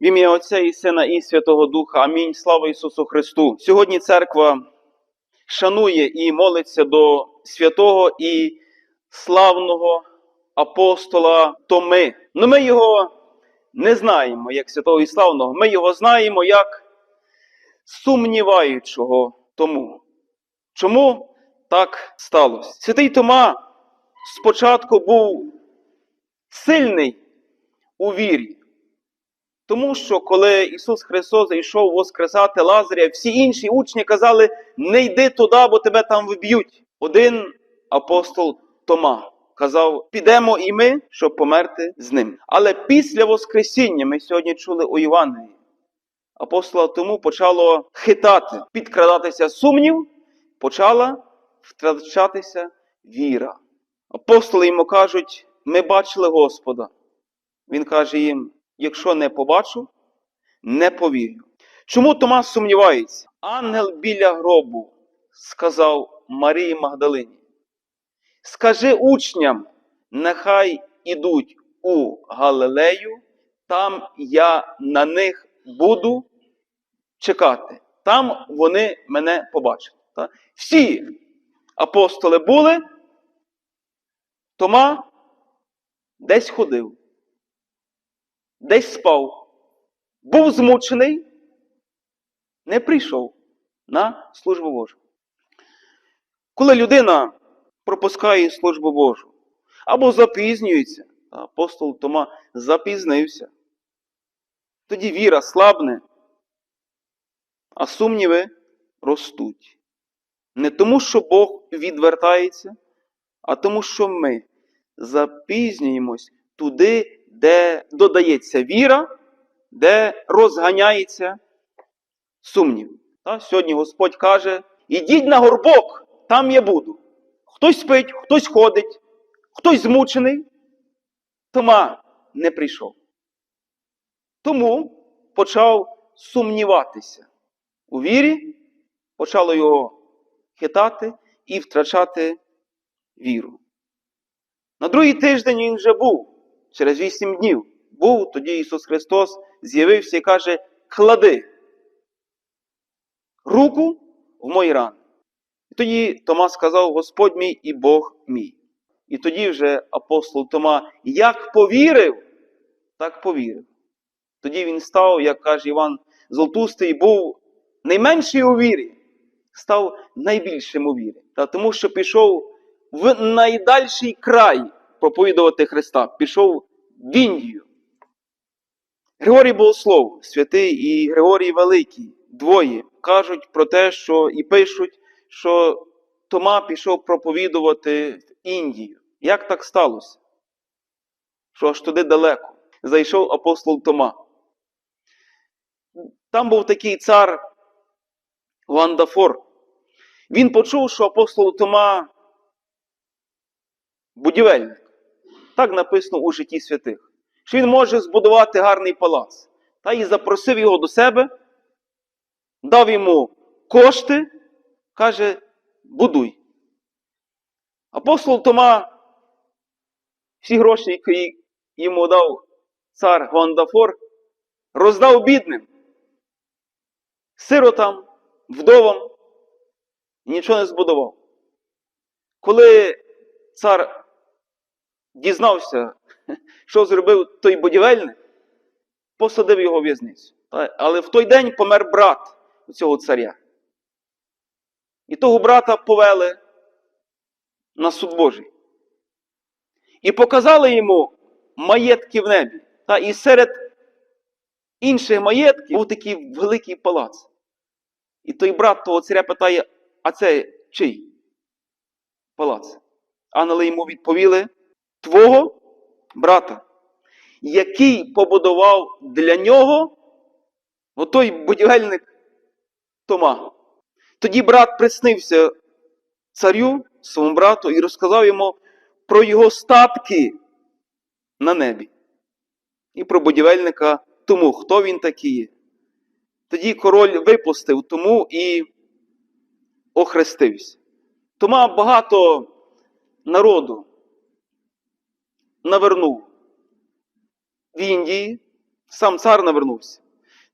В ім'я Отця і Сина і Святого Духа. Амінь. Слава Ісусу Христу. Сьогодні церква шанує і молиться до святого і славного апостола Томи. Ну ми його не знаємо як святого і славного. Ми його знаємо як сумніваючого тому. Чому так сталося? Святий Тома спочатку був сильний у вірі. Тому що коли Ісус Христос зайшов воскресати Лазаря, всі інші учні казали: не йди туди, бо тебе там вб'ють. Один апостол Тома казав: підемо і ми, щоб померти з ним. Але після Воскресіння ми сьогодні чули у Євангелії. Апостола тому почало хитати, підкрадатися сумнів, почала втрачатися віра. Апостоли йому кажуть: ми бачили Господа. Він каже їм: якщо не побачу, не повірю. Чому Томас сумнівається? Ангел біля гробу сказав Марії Магдалині: Скажи учням, нехай ідуть у Галилею, там я на них буду чекати. Там вони мене побачать. Та? Всі апостоли були, Тома десь ходив десь спав, був змучений, не прийшов на службу Божу. Коли людина пропускає службу Божу або запізнюється, апостол Тома запізнився, тоді віра слабне, а сумніви ростуть. Не тому, що Бог відвертається, а тому, що ми запізнюємось туди, де додається віра, де розганяється сумнів. Та? Сьогодні Господь каже: ідіть на горбок, там я буду. Хтось спить, хтось ходить, хтось змучений, Тома не прийшов. Тому почав сумніватися у вірі, почало його хитати і втрачати віру. На другий тиждень він вже був через вісім днів був, тоді Ісус Христос з'явився і каже: клади руку в мої рани. І тоді Тома сказав: Господь мій і Бог мій. І тоді вже апостол Тома як повірив, так повірив. Тоді він став, як каже Іван Золотустий, був найменший у вірі, став найбільшим у вірі. Тому що пішов в найдальший край проповідувати Христа, пішов в Індію. Григорій Богослов, святий і Григорій Великий, двоє кажуть про те, що і пишуть, що Тома пішов проповідувати в Індію. Як так сталося? Що аж туди далеко зайшов апостол Тома. Там був такий цар Ландафор. Він почув, що апостол Тома будівельник. Так написано у житті святих. Що він може збудувати гарний палац. Та і запросив його до себе, дав йому кошти, каже, будуй. Апостол Тома всі гроші, які йому дав цар Гондафор, роздав бідним, сиротам, вдовам, і нічого не збудував. Коли цар дізнався, що зробив той будівельник, посадив його в в'язницю. Але в той день помер брат цього царя. І того брата повели на суд Божий. І показали йому маєтки в небі. І серед інших маєтків був такий великий палац. І той брат того царя питає: а це чий палац? Ангели йому відповіли: Твого брата, який побудував для нього отой будівельник Тома. Тоді брат приснився царю, своєму брату, і розказав йому про його статки на небі. І про будівельника тому, хто він такий. Тоді король випустив тому і охрестився. Тома багато народу навернув в Індії, Сам цар навернувся.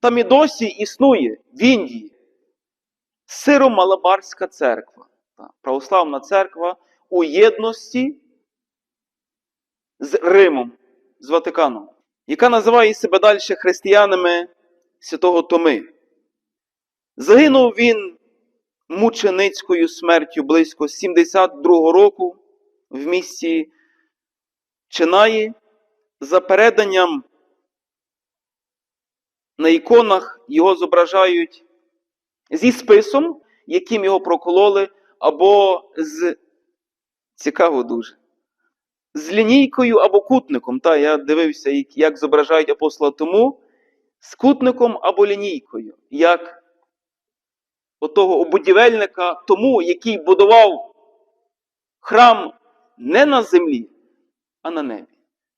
Там і досі існує в Індії Сиро-Малабарська церква, православна церква у єдності з Римом, з Ватиканом, яка називає себе далі християнами святого Томи. Загинув він мученицькою смертю близько 72-го року в місті Чинаї за переданням на іконах його зображають зі списом, яким його прокололи, або з цікаво дуже. З лінійкою або кутником. Та, я дивився, як зображають апостола тому, з кутником або лінійкою, як отого будівельника тому, який будував храм не на землі, а на небі.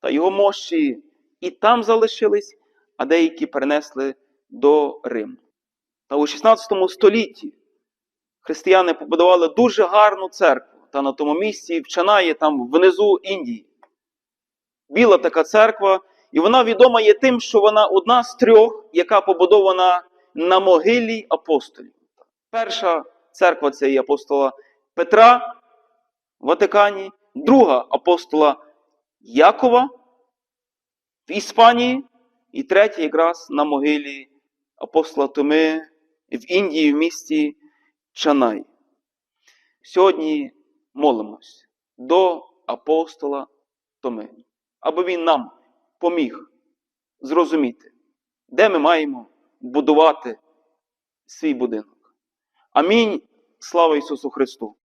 Та його мощі і там залишились, а деякі перенесли до Риму. Та у 16 столітті християни побудували дуже гарну церкву. Та на тому місці в Чанаї, там внизу Індії. Біла така церква, і вона відома є тим, що вона одна з трьох, яка побудована на могилі апостолів. Перша церква це є апостола Петра в Ватикані, друга апостола Якова в Іспанії, і третя якраз на могилі апостола Томи в Індії, в місті Чанай. Сьогодні молимось до апостола Томи, аби він нам поміг зрозуміти, де ми маємо будувати свій будинок. Амінь. Слава Ісусу Христу!